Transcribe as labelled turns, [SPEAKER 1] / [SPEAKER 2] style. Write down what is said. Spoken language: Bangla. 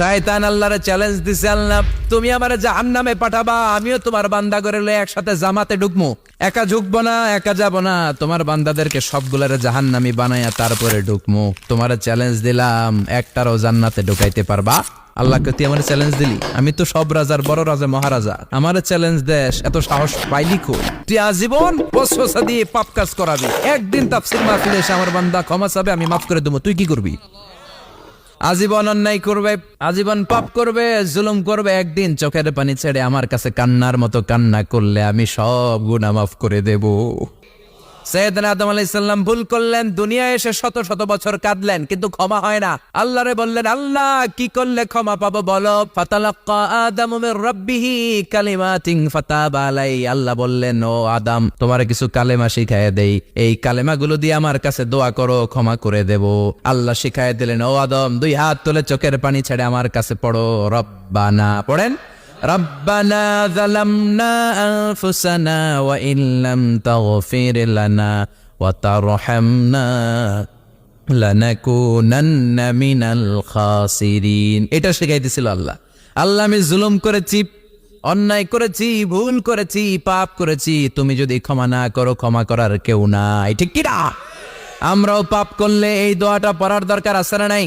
[SPEAKER 1] শয়তান আল্লাহরে চ্যালেঞ্জ দিছে আল্লাহ, তুমি আমারে জাহান্নামে পাঠাবা, আমিও তোমার বান্দা করে একসাথে জামাতে ঢুকমু। একা ঢুকবো না, একা যাব না, তোমার বান্দাদেরকে সবগুলারে জাহান্নামি বানাইয়া তারপরে ঢুকমু। তোমার চ্যালেঞ্জ দিলাম, একটারও জান্নাতে ঢুকাইতে পারবা। আল্লাহকে তুই আমার চ্যালেঞ্জ দিলি? আমি তো সব রাজার বড় রাজা মহারাজা। আমার চ্যালেঞ্জ দেশ এত সাহস পাইলি কো তুই আজীবন বসফসা দিয়ে পাপ কাজ করাবি। একদিন তাফসির মাহফিলে আমার বান্দা ক্ষমা চাবে, আমি মাফ করে দেবো। তুই কি করবি? আজীবন অন্যায় করবে, আজীবন পাপ করবে, জুলুম করবে, একদিন চোখের পানি ছেড়ে আমার কাছে কান্নার মতো কান্না করলে আমি সব গুণা মাফ করে দেব। সৈয়দনা আদম আলাইসাল্লাম ভুল করলেন, দুনিয়ায় এসে শত শত বছর কাঁদলেন, কিন্তু ক্ষমা হয় না। আল্লাহরে বললেন, আল্লাহ, কি করলে ক্ষমা পাবো বলো? আল্লাহ বললেন, ও আদম, তোমার কিছু কালেমা শিখায় দেই। এই কালেমাগুলো দিয়ে আমার কাছে দোয়া করো, ক্ষমা করে দেব। আল্লাহ শিখায় দিলেন, ও আদম, দুই হাত তুলে চোখের পানি ছেড়ে আমার কাছে পড়ো। রব্বানা, পড়েন? ربنا ظلمنا أنفسنا وإن لم تغفر لنا وترحمنا لنكونن من الخاسرين এটা শিখাইতেছিল আল্লাহ আল্লাহ আমি জুলুম করেছি অন্যায় করেছি ভুল করেছি পাপ করেছি তুমি যদি ক্ষমা না করো ক্ষমা করার কেউ নাই ঠিক কিনা আমরাও পাপ করলে এই দোয়াটা পড়ার দরকার আছে না নাই